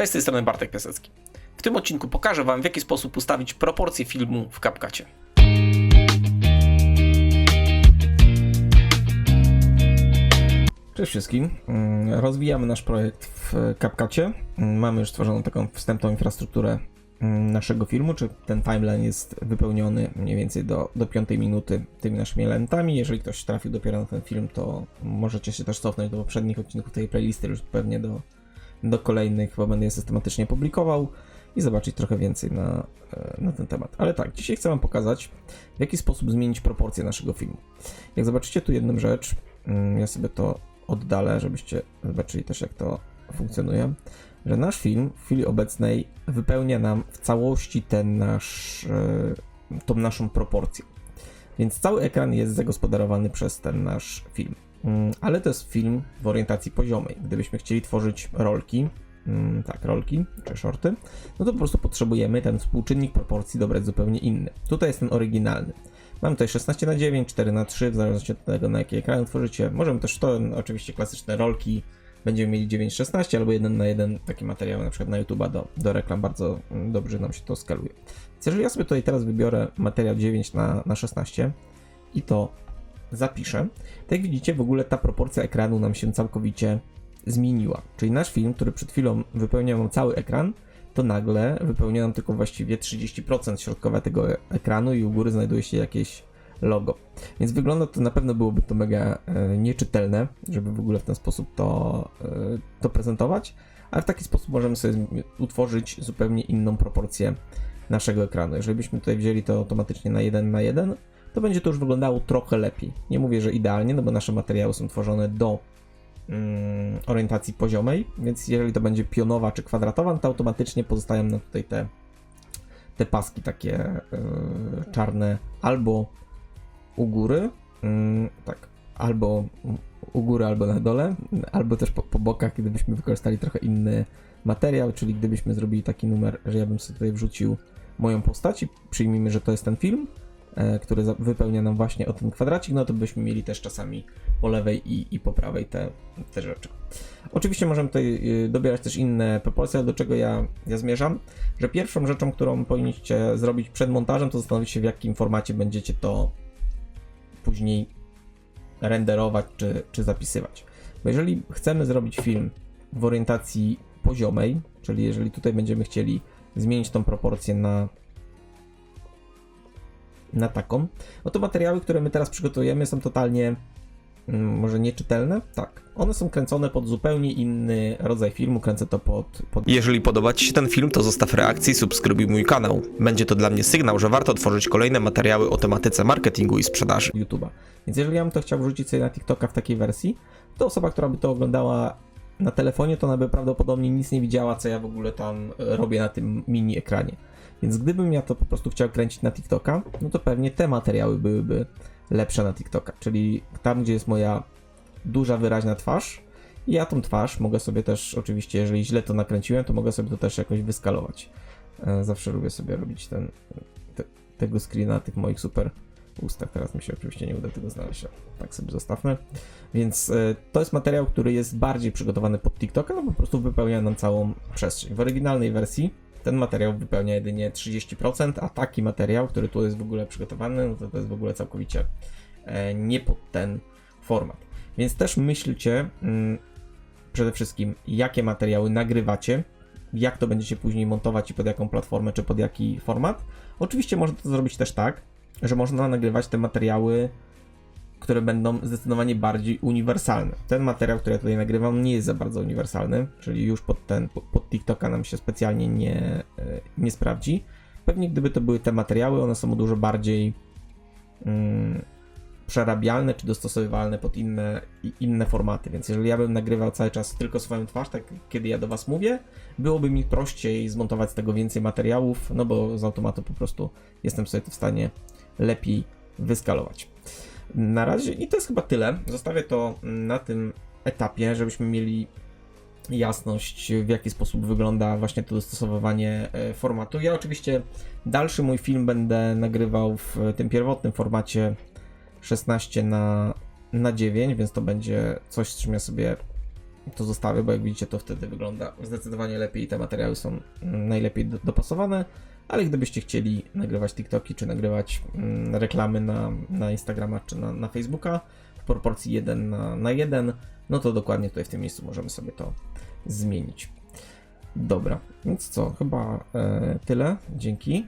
Cześć, z tej strony Bartek Piasecki. W tym odcinku pokażę Wam, w jaki sposób ustawić proporcje filmu w CapCutie. Cześć wszystkim. Mm, Rozwijamy nasz projekt w CapCutie. Mm, Mamy już stworzoną taką wstępną infrastrukturę mm, naszego filmu, czy ten timeline jest wypełniony mniej więcej do, do 5 minuty tymi naszymi elementami. Jeżeli ktoś trafił dopiero na ten film, to możecie się też cofnąć do poprzednich odcinków tej playlisty, już pewnie do, do kolejnych, bo będę je systematycznie publikował i zobaczyć trochę więcej na, e, na ten temat. Ale tak, dzisiaj chcę Wam pokazać, w jaki sposób zmienić proporcje naszego filmu. Jak zobaczycie tu jedną rzecz, mm, ja sobie to oddalę, żebyście zobaczyli też, jak to funkcjonuje, że nasz film w chwili obecnej wypełnia nam w całości ten nasz, e, tą naszą proporcję. Więc cały ekran jest zagospodarowany przez ten nasz film. Mm, Ale to jest film w orientacji poziomej. Gdybyśmy chcieli tworzyć rolki, mm, tak, rolki czy shorty, no to po prostu potrzebujemy ten współczynnik proporcji dobrać zupełnie inny. Tutaj jest ten oryginalny. Mam tutaj 16 na 9, 4 na 3, w zależności od tego, na jaki ekran tworzycie. Możemy też to, oczywiście klasyczne rolki, będziemy mieli 9-16 albo 1 na 1 takie materiały na przykład na YouTube'a do, do reklam, bardzo mm, dobrze nam się to skaluje. Więc jeżeli ja sobie tutaj teraz wybiorę materiał 9 na, na 16 i to zapiszę, to jak widzicie w ogóle ta proporcja ekranu nam się całkowicie zmieniła. Czyli nasz film, który przed chwilą wypełniał nam cały ekran, to nagle wypełnia nam tylko właściwie 30% środkowe tego ekranu i u góry znajduje się jakieś logo. Więc wygląda to, na pewno byłoby to mega e, nieczytelne, żeby w ogóle w ten sposób to, e, to prezentować, ale w taki sposób możemy sobie utworzyć zupełnie inną proporcję naszego ekranu. Jeżeli byśmy tutaj wzięli to automatycznie na 1 na 1, to będzie to już wyglądało trochę lepiej. Nie mówię, że idealnie, no bo nasze materiały są tworzone do mm, orientacji poziomej, więc jeżeli to będzie pionowa czy kwadratowa, no to automatycznie pozostają nam tutaj te, te paski takie yy, czarne albo u góry, mm, tak, albo u góry, albo na dole, albo też po, po bokach, gdybyśmy wykorzystali trochę inny materiał, czyli gdybyśmy zrobili taki numer, że ja bym sobie tutaj wrzucił moją postać i przyjmijmy, że to jest ten film, który za- wypełnia nam właśnie o ten kwadracik, no to byśmy mieli też czasami po lewej i, i po prawej te, te rzeczy. Oczywiście możemy tutaj y, dobierać też inne proporcje, do czego ja, ja zmierzam, że pierwszą rzeczą, którą powinniście zrobić przed montażem, to zastanowić się w jakim formacie będziecie to później renderować czy, czy zapisywać. Bo jeżeli chcemy zrobić film w orientacji poziomej, czyli jeżeli tutaj będziemy chcieli zmienić tą proporcję na na taką, no to materiały, które my teraz przygotujemy są totalnie mm, może nieczytelne? Tak. One są kręcone pod zupełnie inny rodzaj filmu, kręcę to pod, pod Jeżeli podoba Ci się ten film, to zostaw reakcję i subskrybuj mój kanał. Będzie to dla mnie sygnał, że warto tworzyć kolejne materiały o tematyce marketingu i sprzedaży. YouTube'a. Więc jeżeli ja bym to chciał wrzucić sobie na TikToka w takiej wersji, to osoba, która by to oglądała na telefonie, to ona by prawdopodobnie nic nie widziała, co ja w ogóle tam e, robię na tym mini ekranie. Więc gdybym ja to po prostu chciał kręcić na TikToka, no to pewnie te materiały byłyby lepsze na TikToka. Czyli tam, gdzie jest moja duża, wyraźna twarz, i ja tą twarz mogę sobie też, oczywiście, jeżeli źle to nakręciłem, to mogę sobie to też jakoś wyskalować. E, Zawsze lubię sobie robić ten, te, tego screena tych moich super ustach. Teraz mi się oczywiście nie uda tego znaleźć. ale Tak sobie zostawmy. Więc e, to jest materiał, który jest bardziej przygotowany pod TikToka, no po prostu wypełnia nam całą przestrzeń. W oryginalnej wersji ten materiał wypełnia jedynie 30%, a taki materiał, który tu jest w ogóle przygotowany, no to to jest w ogóle całkowicie e, nie pod ten format. Więc też myślcie mm, przede wszystkim, jakie materiały nagrywacie, jak to będziecie później montować i pod jaką platformę, czy pod jaki format. Oczywiście można to zrobić też tak, że można nagrywać te materiały, które będą zdecydowanie bardziej uniwersalne. Ten materiał, który ja tutaj nagrywam, nie jest za bardzo uniwersalny, czyli już pod ten, pod- TikToka nam się specjalnie nie, e, nie sprawdzi. Pewnie gdyby to były te materiały, one są dużo bardziej mm, przerabialne czy dostosowywalne pod inne, inne formaty. Więc jeżeli ja bym nagrywał cały czas tylko swoją twarz, tak kiedy ja do Was mówię, byłoby mi prościej zmontować z tego więcej materiałów, no bo z automatu po prostu jestem sobie to w stanie lepiej wyskalować. Na razie, i to jest chyba tyle. Zostawię to na tym etapie, żebyśmy mieli jasność, w jaki sposób wygląda właśnie to dostosowywanie e, formatu. Ja oczywiście dalszy mój film będę nagrywał w tym pierwotnym formacie 16 na, na 9, więc to będzie coś, z czym ja sobie to zostawię, bo jak widzicie, to wtedy wygląda zdecydowanie lepiej i te materiały są najlepiej do, dopasowane. Ale gdybyście chcieli nagrywać TikToki, czy nagrywać mm, reklamy na, na Instagrama, czy na, na Facebooka w proporcji 1 na, na 1, no to dokładnie tutaj w tym miejscu możemy sobie to zmienić. Dobra, więc co, chyba e, tyle. Dzięki.